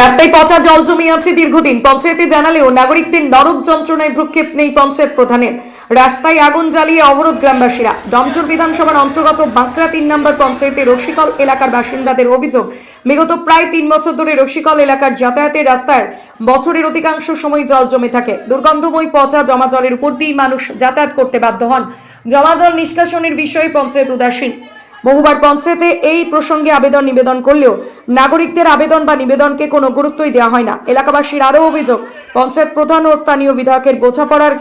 রাস্তায় পচা জল জমে আছে দীর্ঘদিন। পঞ্চায়েতে জানালেও নাগরিকদের নরক যন্ত্রণায় ভ্রুক্ষেপ নেই পঞ্চায়েত প্রধানের। রাস্তায় আগুন জ্বালিয়ে অবরোধ গ্রামবাসীরা। ডমচর বিধানসভার অন্তর্গত বাঁকড়া তিন নম্বর পঞ্চায়েতে রসিকল এলাকার বাসিন্দাদের অভিযোগ, বিগত প্রায় তিন বছর ধরে রসিকল এলাকার যাতায়াতের রাস্তায় বছরের অধিকাংশ সময় জল জমে থাকে। দুর্গন্ধময় পচা জমা জলের উপর দিয়েই মানুষ যাতায়াত করতে বাধ্য হন। জমা জল নিষ্কাশনের বিষয়ে পঞ্চায়েত উদাসীন। বহুবার পঞ্চায়েতে এই প্রসঙ্গে আবেদন নিবেদন করলেও নাগরিকদের আবেদন বা নিবেদনকে কোনো গুরুত্বই দেওয়া হয় না। এলাকাবাসীর আরও অভিযোগ, পঞ্চায়েত প্রধান ও স্থানীয় বিধায়কের বোঝাপড়ার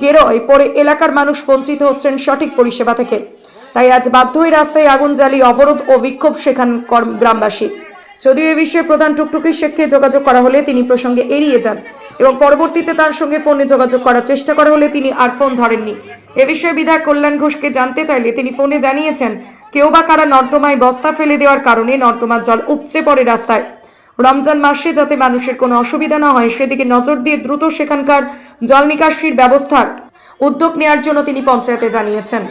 গেরোয় পরে এলাকার মানুষ বঞ্চিত হচ্ছেন সঠিক পরিষেবা থেকে। তাই আজ বাধ্য হয়ে রাস্তায় আগুন জ্বালিয়ে অবরোধ ও বিক্ষোভ শেখান কর- গ্রামবাসী। যদিও এ বিষয়ে প্রধান টুকটুকি শেখকে যোগাযোগ করা হলে তিনি প্রসঙ্গে এড়িয়ে যান। এবং পরবর্তীতে তার সঙ্গে ফোনে যোগাযোগ করার চেষ্টা করা হলে তিনি আর ফোন ধরেননি। এ বিষয়ে বিধায়ক কল্যাণ ঘোষকে জানতে চাইলে তিনি ফোনে জানিয়েছেন, কেউ বা কারা নর্দমায় বস্তা ফেলে দেওয়ার কারণে নর্দমার জল উপচে পড়ে রাস্তায়। রমজান মাসে যাতে মানুষের কোনো অসুবিধা না হয়, সেদিকে নজর দিয়ে দ্রুত সেখানকার জল নিকাশির ব্যবস্থার উদ্যোগ নেওয়ার জন্য তিনি পঞ্চায়েতে জানিয়েছেন।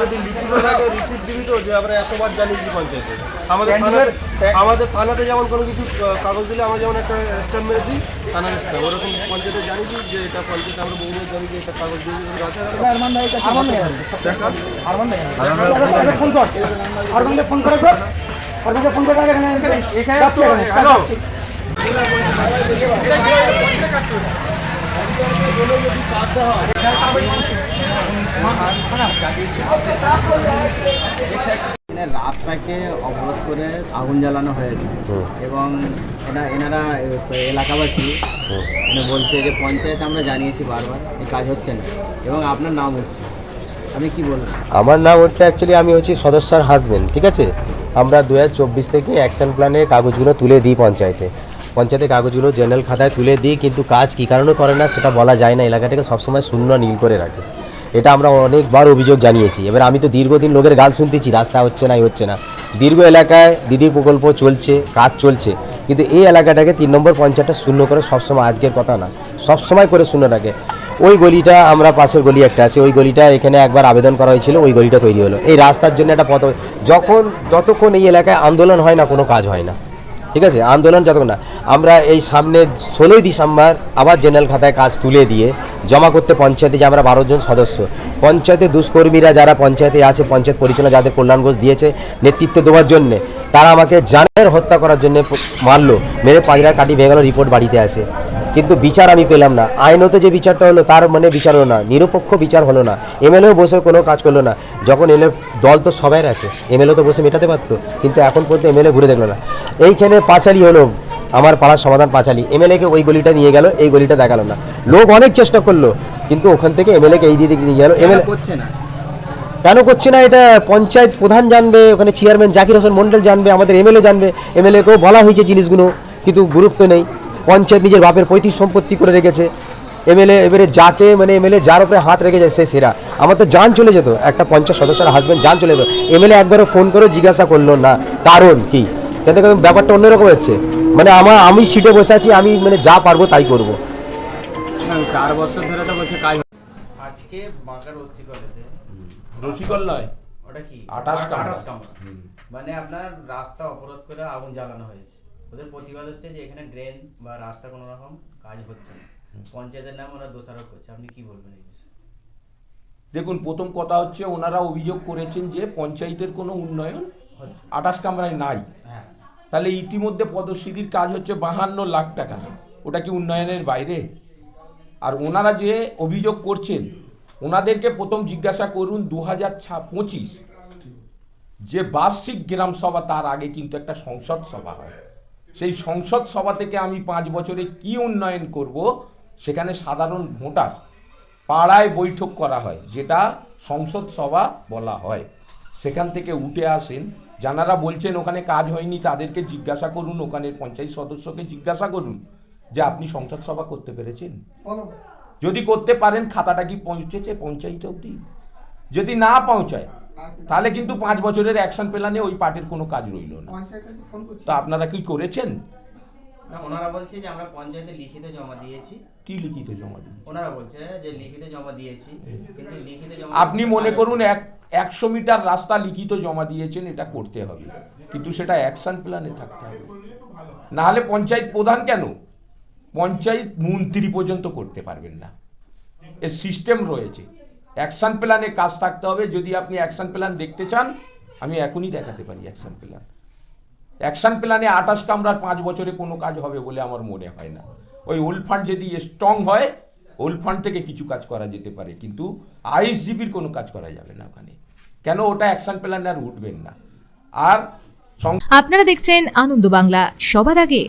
যদি লিখিত থাকে রিসিপ্ট দিবি তো যে আমরা এতবার জানিয়েছি পঞ্চায়েতে আমাদের থানাতে আমাদের থানাতে যেমন কোনো কিছু কাগজ দিলে আমরা যেমন একটা স্ট্যাম্প মেরে দিই থানার স্ট্যাম্প ওরকম পঞ্চায়েতে জানিয়েছি যে এটা পঞ্চায়েতে আমরা বহুবার জানি যে এটা কাগজ দিয়ে দিই আছে ফোন কর অরবিন্দে ফোন করে কর অরবিন্দে ফোন করে এখানে এখানে যাচ্ছি এখানে রাস্তাকে অবরোধ করে আগুন জ্বালানো হয়েছে। এবং এনা এনারা এলাকাবাসী বলছে যে পঞ্চায়েত আমরা জানিয়েছি বারবার এই কাজ হচ্ছে না। এবং আপনার নাম হচ্ছে। আমি কি বলব আমার নাম হচ্ছে অ্যাকচুয়ালি আমি হচ্ছি সদস্যার হাজবেন্ড ঠিক আছে? আমরা দু হাজার চব্বিশ থেকে অ্যাকশন প্ল্যানের কাগজগুলো তুলে দিই পঞ্চায়েতে। পঞ্চায়েতে কাগজগুলো জেনারেল খাতায় তুলে দিই কিন্তু কাজ কী কারণে করে না সেটা বলা যায় না। এলাকাটাকে সবসময় শূন্য নীল করে রাখে। এটা আমরা অনেকবার অভিযোগ জানিয়েছি। এবার আমি তো দীর্ঘদিন লোকের গাল শুনতেছি, রাস্তা হচ্ছে না হচ্ছে না। দীর্ঘ এলাকায় দিদির প্রকল্প চলছে, কাজ চলছে, কিন্তু এই এলাকাটাকে তিন নম্বর পঞ্চায়েতটা শূন্য করে সবসময় আজকের কথা না, সবসময় করে শূন্য রাখে। ওই গলিটা আমরা পাশের গলি একটা আছে, ওই গলিটা এখানে একবার আবেদন করা হয়েছিল, ওই গলিটা তৈরি হলো। এই রাস্তার জন্য একটা পথ, যখন, যতক্ষণ এই এলাকায় আন্দোলন হয় না, কোনো কাজ হয় না। ঠিক আছে? আন্দোলন যতক্ষণ না। আমরা এই সামনে ষোলোই ডিসেম্বর আবার জেনারেল খাতায় কাজ তুলে দিয়ে জমা করতে পঞ্চায়েতে যে আমরা বারো জন সদস্য, পঞ্চায়েতে দুষ্কর্মীরা যারা পঞ্চায়েতে আছে, পঞ্চায়েত পরিচালনা যাদের কল্যাণ ঘোষ দিয়েছে, নেতৃত্ব দেওয়ার জন্যে, তারা আমাকে জানের হত্যা করার জন্য মারলো, মেরে পাঁচরা কাটি ভেঙে গেল, রিপোর্ট বাড়িতে আছে। কিন্তু বিচার আমি পেলাম না। আইনত যে বিচারটা হলো তার মানে বিচার হলো না। নিরপেক্ষ বিচার হলো না। এমএলএও বসে কোনো কাজ করল না। যখন এলে দল তো সবাই আছে। এমএলএ তো বসে মেটাতে পারতো। কিন্তু এখন পর্যন্ত এমএলএ ঘুরে দেখল না। এইখানে পাঁচালি হলো আমার পাড়ার সমাধান পাঁচালি। এমএলএকে ওই গলিটা নিয়ে গেল এই গলিটা দেখাল না। লোক অনেক চেষ্টা করল কিন্তু ওখান থেকে এমএলএকে এই দিকে নিয়ে গেল। এমএলএ করছে না? কেন করছে না? এটা পঞ্চায়েত প্রধান জানবে ওখানে চেয়ারম্যান জাকির হোসেন মন্ডল জানবে আমাদের এমএলএ জানবে। এমএলএকেও বলা হয়েছে জিনিসগুলো কিন্তু গুরুত্ব নেই। পঞ্চায়েত নিজের বাপের পৈতৃক সম্পত্তি করে রেখেছে। এমএলএ এবারে যাকে মানে এমএলএ যার উপরে হাত রেখে যায় সে সেরা। আমার তো যান চলে যেত একটা পঞ্চায়েত সদস্যের হাজবেন্ড যান চলে যেত। এমএলএ একবারও ফোন করে জিজ্ঞাসা করল না। কারণ কি? এতে করে ব্যাপারটা অন্যরকম হচ্ছে। মানে আমার আমি সিটে বসে আছি আমি মানে যা পারব তাই করব। না, চার বছর ধরে তো বলছে কাজ আজকে বাঁকার ওসি রসিকল নয় ওটা কি? আটাশ কামরা। মানে আপনার রাস্তা অবরোধ করে আগুন জ্বালানো হয়েছে। ওদের প্রতিবাদ হচ্ছে যে এখানে ড্রেন বা রাস্তা কোনো রকম কাজ হচ্ছে না। পঞ্চায়েতের নাম ওরা দোষারোপ করছে। আপনি কি বলবেন এই বিষয়ে? দেখুন প্রথম কথা হচ্ছে ওনারা অভিযোগ করেছেন যে পঞ্চায়েতের কোনো উন্নয়ন হচ্ছে। আটাশ কামরায় নাই। হ্যাঁ। তাহলে ইতিমধ্যে পদশ্রীর কাজ হচ্ছে বাহান্ন লাখ টাকা। ওটা কি উন্নয়নের বাইরে? আর ওনারা যে অভিযোগ করছেন ওনাদেরকে প্রথম জিজ্ঞাসা করুন দু হাজার পঁচিশ। যে বার্ষিক গ্রাম সভা তার আগে কিন্তু একটা সংসদ সভা হয়। সেই সংসদ সভা থেকে আমি পাঁচ বছরে কি উন্নয়ন করব সেখানে সাধারণ ভোটার পাড়ায় বৈঠক করা হয় যেটা সংসদ সভা বলা হয়। সেখান থেকে উঠে আসেন। যারা বলছেন ওখানে কাজ হয়নি তাদেরকে জিজ্ঞাসা করুন ওখানের পঞ্চায়েত সদস্যকে জিজ্ঞাসা করুন যে আপনি সংসদ সভা করতে পেরেছেন? যদি করতে পারেন খাতাটা কি পৌঁছেছে পঞ্চায়েত অবধি? যদি না পৌঁছায় তাহলে কিন্তু পাঁচ বছরের অ্যাকশন প্ল্যানে ওই পার্টির কোনো কাজ রইল না। তো আপনারা কি করেছেন? ওনারা বলছে যে আমরা পঞ্চায়েতে লিখিত জমা দিয়েছি। কি লিখিত জমা দিন ওনারা বলছে যে লিখিত জমা দিয়েছি কিন্তু লিখিত জমা আপনি মনে করুন এক একশো মিটার রাস্তা লিখিত জমা দিয়েছেন এটা করতে হবে। কিন্তু সেটা অ্যাকশন প্ল্যানে থাকতে হবে। না হলে পঞ্চায়েত প্রধান কেন? পঞ্চায়েত মন্ত্রী পর্যন্ত করতে পারবেন না। এর সিস্টেম রয়েছে। অ্যাকশন প্ল্যানে কাজ থাকতে হবে। যদি আপনি অ্যাকশন প্ল্যান দেখতে চান, আমি এখনই দেখাতে পারি অ্যাকশন প্ল্যান অ্যাকশন প্ল্যানে আঠাশ কামরার পাঁচ বছরে কোনো কাজ হবে বলে আমার মনে হয় না। ওই ওল্ড ফান্ড যদি স্ট্রং হয় ওল্ড ফান্ড থেকে কিছু কাজ করা যেতে পারে। কিন্তু আইএসজিবির কোনো কাজ করা যাবে না ওখানে। কেন? ওটা অ্যাকশন প্ল্যানে আর উঠবেন না। আর আপনারা দেখছেন আনন্দ বাংলা। সবার আগে